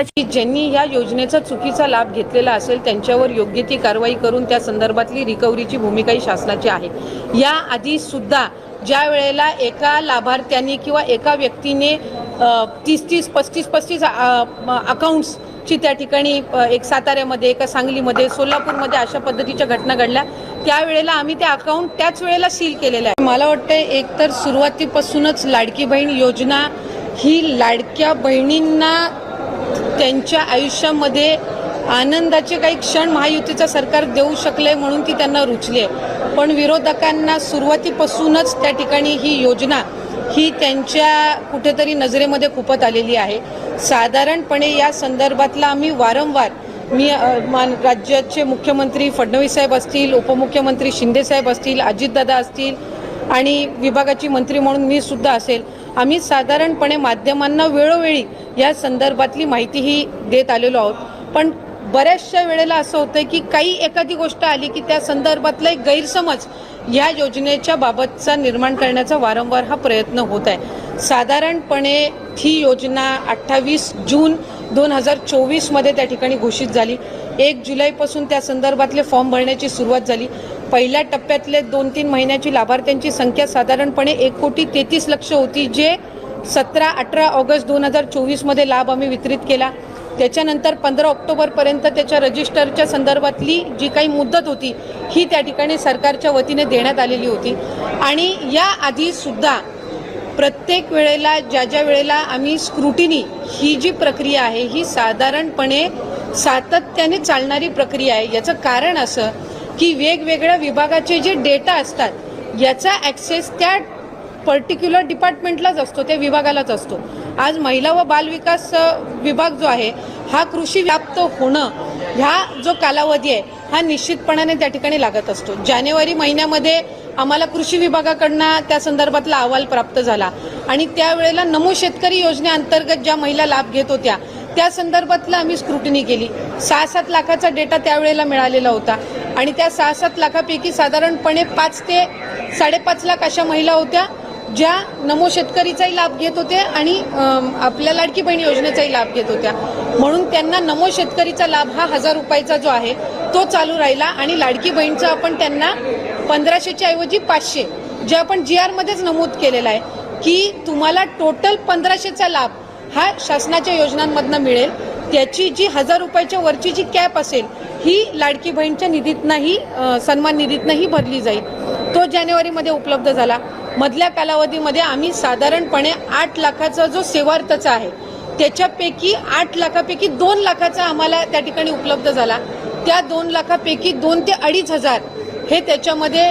की ज्यांनी या योजनेचा चुकीचा लाभ घेतलेला असेल त्यांच्यावर योग्य ती कारवाई करून त्या संदर्भातली रिकव्हरीची भूमिकाही शासनाची आहे. या आधी सुद्धा ज्या वेळेला एका लाभार्थ्यांनी किंवा एका व्यक्तीने तीस तीस पस्तीस पस्तीस अकाउंट्सची त्या ठिकाणी एक साताऱ्यामध्ये एका सांगलीमध्ये सोलापूरमध्ये अशा पद्धतीच्या घटना घडल्या त्यावेळेला आम्ही ते अकाउंट त्याच वेळेला सील केलेलं आहे मला वाटतं एकतर सुरुवातीपासूनच लाडकी बहीण योजना ही लाडक्या बहिणींना त्यांच्या आयुष्यामध्ये आनंदाचे काही क्षण महायुतीचं सरकार देऊ शकले म्हणून ती त्यांना रुचली आहे. पण विरोधकांना सुरुवातीपासूनच त्या ठिकाणी ही योजना ही त्यांच्या कुठेतरी नजरेमध्ये खुपत आलेली आहे. साधारणपणे या संदर्भातला आम्ही वारंवार मी मान राज्याचे मुख्यमंत्री फडणवीस साहेब असतील उपमुख्यमंत्री शिंदेसाहेब असतील अजितदादा असतील आणि विभागाची मंत्री म्हणून मी सुद्धा असेल आम्ही साधारणपणे माध्यमांना वेळोवेळी या संदर्भातली माहितीही देत आलेलो आहोत. पण बऱ्याचशा वेळेला असं होतं की काही एखादी गोष्ट आली की त्या संदर्भातला एक गैरसमज या योजनेच्या बाबतचा निर्माण करण्याचा वारंवार हा प्रयत्न होत आहे. साधारणपणे ही योजना अठ्ठावीस जून दोन हजार चोवीसमध्ये त्या ठिकाणी घोषित झाली. एक जुलैपासून त्या संदर्भातले फॉर्म भरण्याची सुरुवात झाली. पहिल्या टप्प्यातले दोन तीन महिन्याची लाभार्थ्यांची संख्या साधारणपणे एक कोटी तेहतीस लक्ष होती जे सतरा अठरा ऑगस्ट दोन हजार चोवीसमध्ये लाभ आम्ही वितरित केला. त्याच्यानंतर पंधरा ऑक्टोबरपर्यंत त्याच्या रजिस्टरच्या संदर्भातली जी काही मुदत होती ही त्या ठिकाणी सरकारच्या वतीने देण्यात आलेली होती. आणि या आधी सुद्धा प्रत्येक वेळेला ज्या ज्या वेळेला आम्ही स्क्रुटिनी ही जी प्रक्रिया आहे ही साधारणपणे सातत्याने चालणारी प्रक्रिया आहे. याचं कारण असं की वेगवेगळ्या विभागाचे जे डेटा असतात याचा ॲक्सेस त्या पर्टिक्युलर डिपार्टमेंटलाच असतो त्या विभागालाच असतो. आज महिला व बालविकास विभाग जो आहे हा कृषी व्याप्त होणं ह्या जो कालावधी आहे हा निश्चितपणाने त्या ठिकाणी लागत असतो. जानेवारी महिन्यामध्ये आम्हाला कृषी विभागाकडनं त्या संदर्भातला अहवाल प्राप्त झाला. आणि त्यावेळेला नमो शेतकरी योजनेअंतर्गत ज्या महिला लाभ घेत होत्या त्या संदर्भातलं आम्ही स्क्रुटनी केली. सहा सात लाखाचा डेटा त्यावेळेला मिळालेला होता. आणि त्या सहा सात लाखापैकी साधारणपणे पाच ते साडेपाच लाख अशा महिला होत्या ज्या नमो शेतकरीचाही लाभ घेत होत्या आणि आपल्या लाडकी बहीण योजनेचाही लाभ घेत होत्या. म्हणून त्यांना नमो शेतकरीचा लाभ हा हजार रुपयाचा जो आहे तो चालू राहिला आणि लाडकी बहीणचा आपण त्यांना पंधराशेच्या ऐवजी पाचशे जे आपण जी आरमध्येच नमूद केलेलं आहे की तुम्हाला टोटल पंधराशेचा लाभ हा शासनाच्या योजनांमधनं मिळेल. त्याची जी हजार रुपयाच्या वरची जी कॅप असेल ही लाडकी बहीणच्या निधीतनंही सन्मान निधीतनंही भरली जाईल. तो जानेवारीमध्ये उपलब्ध झाला. मधल्या कालावधीमध्ये आम्ही साधारणपणे आठ लाखाचा जो सेवार्थचा आहे त्याच्यापैकी आठ लाखापैकी दोन लाखाचा आम्हाला त्या ठिकाणी उपलब्ध झाला. त्या दोन लाखापैकी दोन ते अडीच हजार हे त्याच्यामध्ये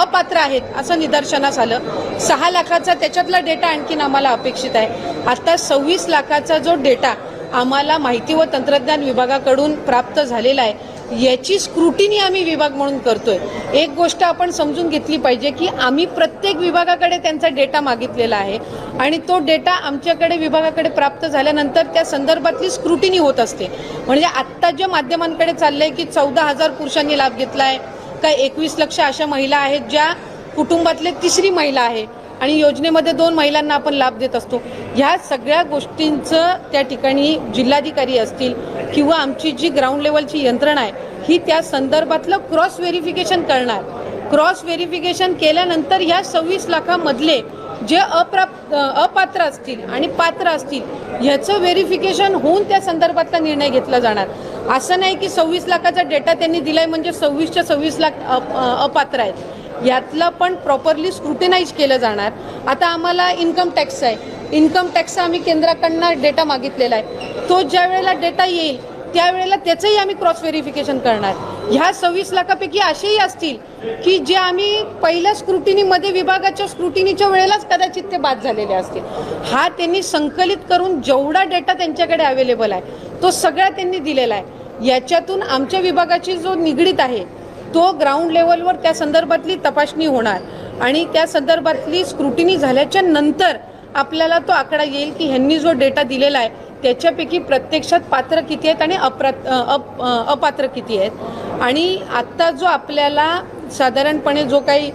अपात्र आहेत असं निदर्शनास आलं. सहा लाखाचा त्याच्यातला डेटा आणखीन आम्हाला अपेक्षित आहे. आता सव्वीस लाखाचा जो डेटा आम्हाला माहिती व तंत्रज्ञान विभागाकडून प्राप्त झालेला आहे. याची स्क्रुटिनी आम्ही विभाग म्हणून करतोय. एक गोष्ट आपण समजून घेतली पाहिजे की आम्ही प्रत्येक विभागाकडे त्यांचा डेटा मागितलेला आहे आणि तो डेटा आमच्याकडे विभागाकडे प्राप्त झाल्यानंतर त्या संदर्भातली स्क्रुटिनी होत असते. म्हणजे आत्ता ज्या माध्यमांकडे चाललंय की चौदा हजार पुरुषांनी लाभ घेतला आहे का एकवीस लक्ष अशा महिला आहेत ज्या कुटुंबातले तिसरी महिला आहे. आणि योजनेमध्ये दोन महिलांना आपण लाभ देत असतो. ह्या सगळ्या गोष्टींचं त्या ठिकाणी जिल्हाधिकारी असतील किंवा आमची जी ग्राउंड लेवलची यंत्रणा आहे ही त्या संदर्भातलं क्रॉस व्हेरिफिकेशन करणार. क्रॉस व्हेरिफिकेशन केल्यानंतर ह्या सव्वीस लाखामधले जे अप्राप्त अपात्र असतील आणि पात्र असतील ह्याचं व्हेरिफिकेशन होऊन त्या संदर्भातला निर्णय घेतला जाणार. असं नाही की सव्वीस लाखाचा डेटा त्यांनी दिलाय म्हणजे सव्वीसच्या सव्वीस लाख अप- अपात्र आहेत. यातलं पण प्रॉपरली स्क्रुटिनाईज केलं जाणार. आता आम्हाला इन्कम टॅक्स आहे. इन्कम टॅक्सचा आम्ही केंद्राकडनं डेटा मागितलेला आहे. तो ज्या वेळेला डेटा येईल त्यावेळेला त्याचंही आम्ही क्रॉस व्हेरिफिकेशन करणार. ह्या सव्वीस लाखापैकी असेही असतील की जे आम्ही पहिल्या स्क्रुटिनीमध्ये विभागाच्या स्क्रुटिनीच्या वेळेलाच कदाचित ते बाद झालेले असतील. हा त्यांनी संकलित करून जेवढा डेटा त्यांच्याकडे अवेलेबल आहे तो सगळा त्यांनी दिलेला आहे. याच्यातून आमच्या विभागाची जो निगडीत आहे तो ग्राउंड लेवलवर त्या संदर्भातली तपासणी होणार. आणि त्या संदर्भातली स्क्रुटिनी झाल्याच्यानंतर आपल्याला तो आकडा येईल की ह्यांनी जो डेटा दिलेला आहे त्याच्यापैकी प्रत्यक्षात पात्र किती आहेत आणि अप्रा अप अपात्र किती आहेत. आणि आत्ता जो आपल्याला साधारणपणे जो काही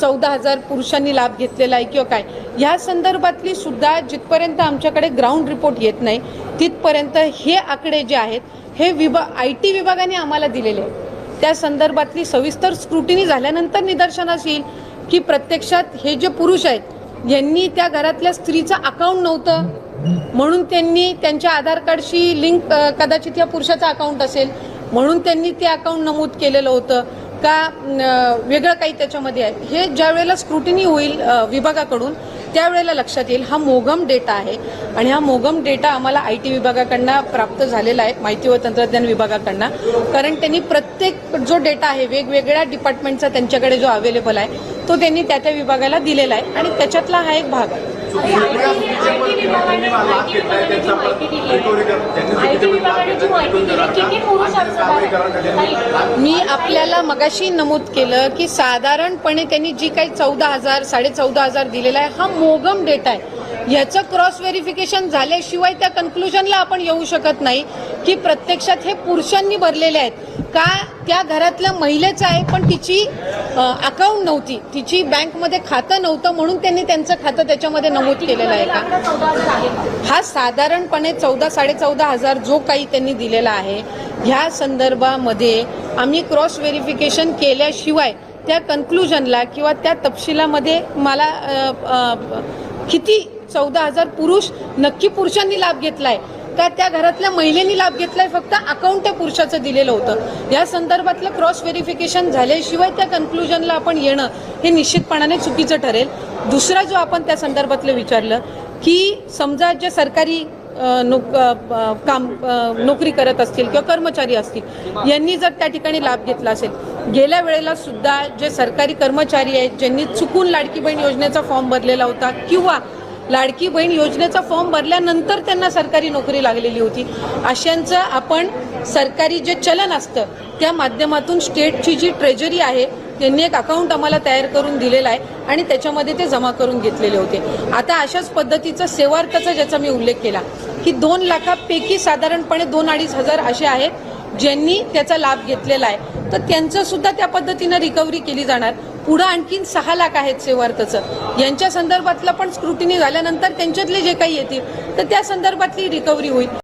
चौदा हजार पुरुषांनी लाभ घेतलेला आहे किंवा काय ह्या संदर्भातली सुद्धा जिथपर्यंत आमच्याकडे ग्राउंड रिपोर्ट येत नाही तिथपर्यंत हे आकडे जे आहेत हे विभा आय टी विभागाने आम्हाला दिलेले आहेत. त्या संदर्भातली सविस्तर स्क्रुटिनी झाल्यानंतर निदर्शनास येईल की प्रत्यक्षात हे जे पुरुष आहेत यांनी त्या घरातल्या स्त्रीचं अकाउंट नव्हतं. म्हणून त्यांनी त्यांच्या आधार कार्डशी लिंक कदाचित या पुरुषाचं अकाउंट असेल. म्हणून त्यांनी ते अकाउंट नमूद केलेलं होतं. का वेगळं काही त्याच्यामध्ये आहे. हे ज्या वेळेला स्क्रुटिनी होईल विभागाकडून त्यावेळेला लक्षात येईल हा मोगम डेटा आहे. आणि हा मोगम डेटा आम्हाला आय टी विभागाकडनं प्राप्त झालेला आहे माहिती व तंत्रज्ञान विभागाकडनं. कारण त्यांनी प्रत्येक जो डेटा आहे वेगवेगळ्या डिपार्टमेंटचा त्यांच्याकडे जो अवेलेबल आहे तो त्यांनी त्या त्या विभागाला दिलेला आहे. आणि त्याच्यातला हा एक भाग आहे. मी आपल्याला मगाशी नमूद केलं की साधारणपणे त्यांनी जी काही चौदा हजार साडे चौदा हजार दिलेला आहे हा मोगम डेटा आहे. ह्याचं क्रॉस व्हेरिफिकेशन झाल्याशिवाय त्या कन्क्लुजनला आपण येऊ शकत नाही की प्रत्यक्षात हे पुरुषांनी भरलेले आहेत. का त्या घरातल्या महिलेचं आहे पण तिची अकाउंट नव्हती. तिची बँकमध्ये खातं नव्हतं म्हणून त्यांनी त्यांचं खातं त्याच्यामध्ये नमूद केलेलं आहे का? हा साधारणपणे चौदा साडेचौदा हजार जो काही त्यांनी दिलेला आहे ह्या संदर्भामध्ये आम्ही क्रॉस व्हेरिफिकेशन केल्याशिवाय त्या कन्क्लुजनला किंवा त्या तपशिलामध्ये मला किती चौदा हजार पुरुष नक्की पुरुषांनी लाभ घेतला आहे का त्या घरातल्या महिलेनी लाभ घेतलाय फक्त अकाउंट त्या पुरुषाचं दिलेलं होतं. या संदर्भातलं क्रॉस व्हेरिफिकेशन झाल्याशिवाय त्या कन्क्लुजनला आपण येणं हे निश्चितपणाने चुकीचं ठरेल. दुसरा जो आपण त्या संदर्भातलं विचारलं की समजा जे सरकारी नोक काम नोकरी करत असतील किंवा कर्मचारी असतील यांनी जर त्या ठिकाणी लाभ घेतला असेल गेल्या वेळेला सुद्धा जे सरकारी कर्मचारी आहेत ज्यांनी चुकून लाडकी बहीण योजनेचा फॉर्म भरलेला होता किंवा लाडकी बहीण योजनेचा फॉर्म भरल्यानंतर त्यांना सरकारी नोकरी लागलेली होती. अशांचं आपण सरकारी जे चलन असतं त्या माध्यमातून स्टेटची जी ट्रेजरी आहे त्यांनी एक अकाउंट आम्हाला तयार करून दिलेलं आहे आणि त्याच्यामध्ये ते जमा करून घेतलेले होते. आता अशाच पद्धतीचं सेवार्थाचा ज्याचा मी उल्लेख केला की दोन लाखापैकी साधारणपणे दोन अडीच हजार असे आहेत ज्यांनी त्याचा लाभ घेतलेला आहे. तर त्यांचं सुद्धा त्या पद्धतीनं रिकव्हरी केली जाणार. पुढं आणखीन सहा लाख आहेत सेवार्थचं. यांच्या संदर्भातलं पण स्क्रुटिनी झाल्यानंतर त्यांच्यातले जे काही येतील तर त्या संदर्भातली रिकव्हरी होईल.